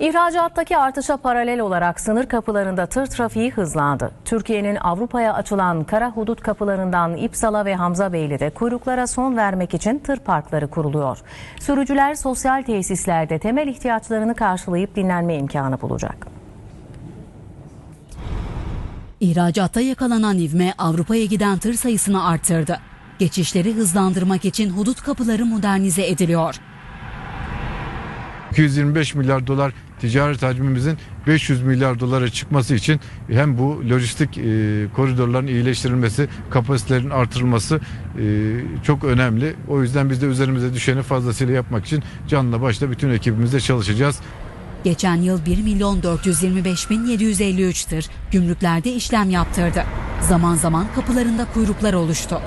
İhracattaki artışa paralel olarak sınır kapılarında tır trafiği hızlandı. Türkiye'nin Avrupa'ya açılan kara hudut kapılarından İpsala ve Hamzabeyli'de kuyruklara son vermek için tır parkları kuruluyor. Sürücüler sosyal tesislerde temel ihtiyaçlarını karşılayıp dinlenme imkanı bulacak. İhracatta yakalanan ivme Avrupa'ya giden tır sayısını arttırdı. Geçişleri hızlandırmak için hudut kapıları modernize ediliyor. 225 milyar dolar ticaret hacmimizin 500 milyar dolara çıkması için hem bu lojistik e, koridorların iyileştirilmesi, kapasitelerin artırılması e, çok önemli. O yüzden biz de üzerimize düşeni fazlasıyla yapmak için canla başla bütün ekibimizle çalışacağız. Geçen yıl 1 milyon 425 bin 753 tır gümrüklerde işlem yaptırdı. Zaman zaman kapılarında kuyruklar oluştu.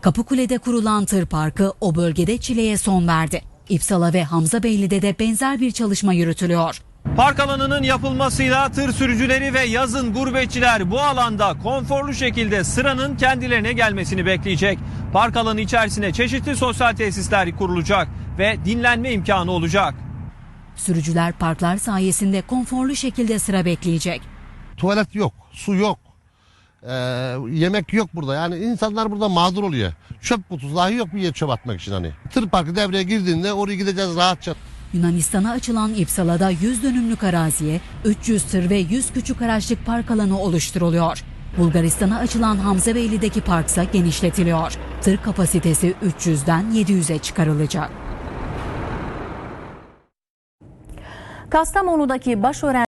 Kapıkule'de kurulan tır parkı o bölgede çileye son verdi. İpsala ve Hamzabeyli'de de benzer bir çalışma yürütülüyor. Park alanının yapılmasıyla tır sürücüleri ve yazın gurbetçiler bu alanda konforlu şekilde sıranın kendilerine gelmesini bekleyecek. Park alanı içerisine çeşitli sosyal tesisler kurulacak ve dinlenme imkanı olacak. Sürücüler parklar sayesinde konforlu şekilde sıra bekleyecek. tuvalet yok, su yok, ee, yemek yok burada. Yani insanlar burada mağdur oluyor. Çöp kutusu dahi yok bir yer çöp atmak için hani. Tır parkı devreye girdiğinde oraya gideceğiz rahatça. Yunanistan'a açılan İpsala'da 100 dönümlük araziye 300 tır ve 100 küçük araçlık park alanı oluşturuluyor. Bulgaristan'a açılan Hamzabeyli'deki parksa genişletiliyor. Tır kapasitesi 300'den 700'e çıkarılacak. Kastamonu'daki başören